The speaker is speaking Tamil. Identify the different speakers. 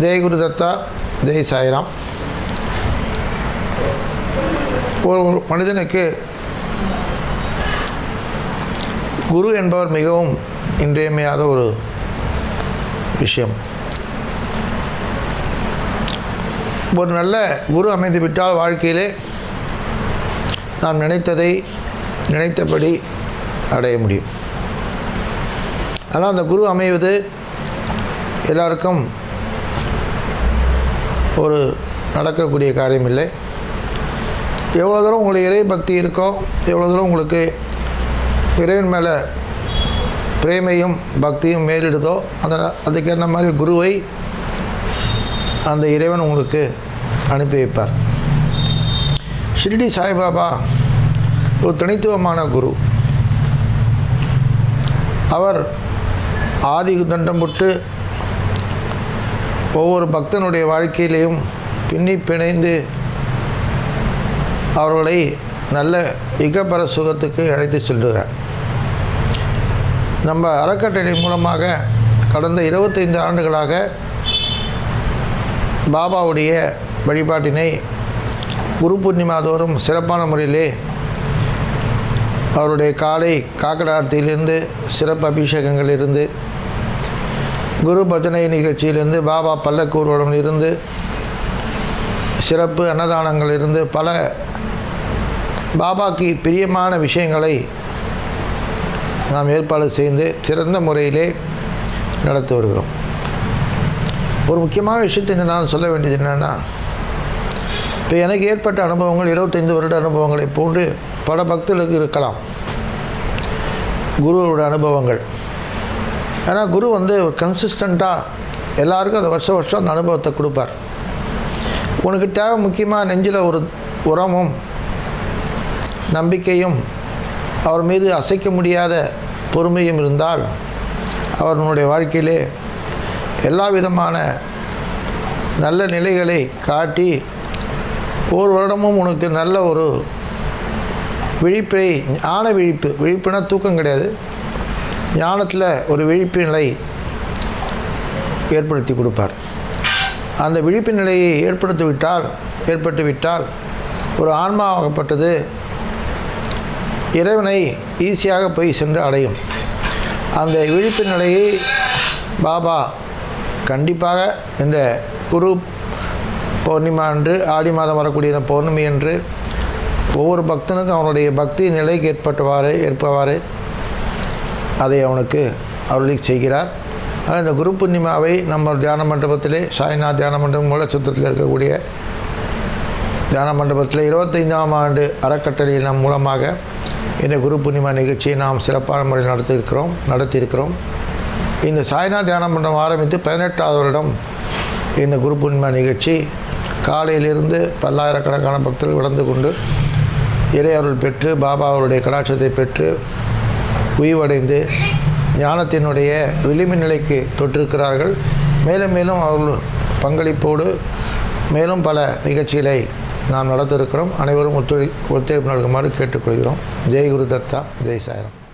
Speaker 1: ஜெய் குரு தத்தா ஜெய் சாய்ராம். ஒரு ஒரு மனிதனுக்கு குரு என்பவர் மிகவும் இன்றியமையாத ஒரு விஷயம். ஒரு நல்ல குரு அமைந்து விட்டால் வாழ்க்கையிலே நாம் நினைத்ததை நினைத்தபடி அடைய முடியும். ஆனால் அந்த குரு அமைவது எல்லாருக்கும் ஒரு நடக்கக்கூடிய காரியம் இல்லை எவ்வளோ தூரம் உங்களுக்கு இறை பக்தி இருக்கோ எவ்வளோ தூரம் உங்களுக்கு இறைவன் மேலே பிரேமையும் பக்தியும் மேலிடுதோ அந்த அதுக்கேற்ற மாதிரி குருவை அந்த இறைவன் உங்களுக்கு அனுப்பி வைப்பார். ஷிரடி சாய்பாபா ஒரு தனித்துவமான குரு. அவர் ஆதி தண்டம் புட்டு ஒவ்வொரு பக்தனுடைய வாழ்க்கையிலையும் பின்னி பிணைந்து அவர்களை நல்ல இகப்பர சுகத்துக்கு அழைத்து செல்கிறார். நம்ம அறக்கட்டளை மூலமாக கடந்த இருபத்தைந்து ஆண்டுகளாக பாபாவுடைய வழிபாட்டினை குரு பூர்ணிமா தோறும் சிறப்பான முறையிலே அவருடைய காலை காக்கடார்த்தியிலிருந்து சிறப்பு அபிஷேகங்கள் இருந்து குரு பஜனை நிகழ்ச்சியிலிருந்து பாபா பல்லக்கு ஊர்வலம் இருந்து சிறப்பு அன்னதானங்கள் இருந்து பல பாபாக்கு பிரியமான விஷயங்களை நாம் ஏற்பாடு செய்து சிறந்த முறையிலே நடத்தி வருகிறோம். ஒரு முக்கியமான விஷயத்தை நான் சொல்ல வேண்டியது என்னென்னா இப்போ எனக்கு ஏற்பட்ட அனுபவங்கள் இருபத்தைந்து வருட அனுபவங்களை போன்று பல பக்தர்களுக்கு இருக்கலாம். குருவோட அனுபவங்கள். ஏன்னா குரு வந்து கன்சிஸ்டண்ட்டாக எல்லாருக்கும் அந்த வருஷம் வருஷம் அந்த அனுபவத்தை கொடுப்பார். உனக்கு தேவை முக்கியமாக நெஞ்சில் ஒரு உரமும் நம்பிக்கையும் அவர் மீது அசைக்க முடியாத பொறுமையும் இருந்தால் அவர்களுடைய வாழ்க்கையிலே எல்லா விதமான நல்ல நிலைகளை காட்டி ஒரு வருடமும் உனக்கு நல்ல ஒரு விழிப்பை ஞான விழிப்பு விழிப்புனா தூக்கம் கிடையாது. ஞானத்தில் ஒரு விழிப்பு நிலை ஏற்படுத்தி கொடுப்பார். அந்த விழிப்பு நிலையை ஏற்படுத்தி விட்டால் ஏற்பட்டு விட்டால் ஒரு ஆன்மாவாகப்பட்டது இறைவனை ஈஸியாக போய் சென்று அடையும். அந்த விழிப்பு நிலையை பாபா கண்டிப்பாக இந்த குரு பௌர்ணிமா அன்று ஆடி மாதம் வரக்கூடிய இந்த பௌர்ணமி என்று ஒவ்வொரு பக்தனுக்கும் அவனுடைய பக்தி நிலைக்கு ஏற்பட்டவாறு ஏற்பவாறு அதை அவனுக்கு அருளி செய்கிறார். ஆனால் இந்த குரு பூர்ணிமாவை நம்ம தியான மண்டபத்திலே சாய்நாத் தியான மண்டபம் மூலச்சத்திரத்தில் இருக்கக்கூடிய தியான மண்டபத்தில் இருபத்தைந்தாம் ஆண்டு அறக்கட்டளையின் நம் மூலமாக இந்த குரு பூர்ணிமா நிகழ்ச்சியை நாம் சிறப்பான முறையில் நடத்தியிருக்கிறோம் நடத்தியிருக்கிறோம். இந்த சாய்நாத் தியான மண்டபம் ஆரம்பித்து பதினெட்டாவது வருடம் இந்த குரு பூர்ணிமா நிகழ்ச்சி காலையிலிருந்து பல்லாயிரக்கணக்கான பக்தர்கள் வளர்ந்து கொண்டு இறையருள் பெற்று பாபா அவருடைய கடாட்சத்தை பெற்று உய்வடைந்து ஞானத்தினுடைய விளிம்பு நிலைக்கு தொற்றிருக்கிறார்கள். மேலும் மேலும் அவர்கள் பங்களிப்போடு மேலும் பல நிகழ்ச்சிகளை நாம் நடத்திருக்கிறோம். அனைவரும் ஒத்துழை ஒத்துழைப்பு நல்குமாறு கேட்டுக்கொள்கிறோம். ஜெய் குரு தத்தா ஜெய் சாயரம்.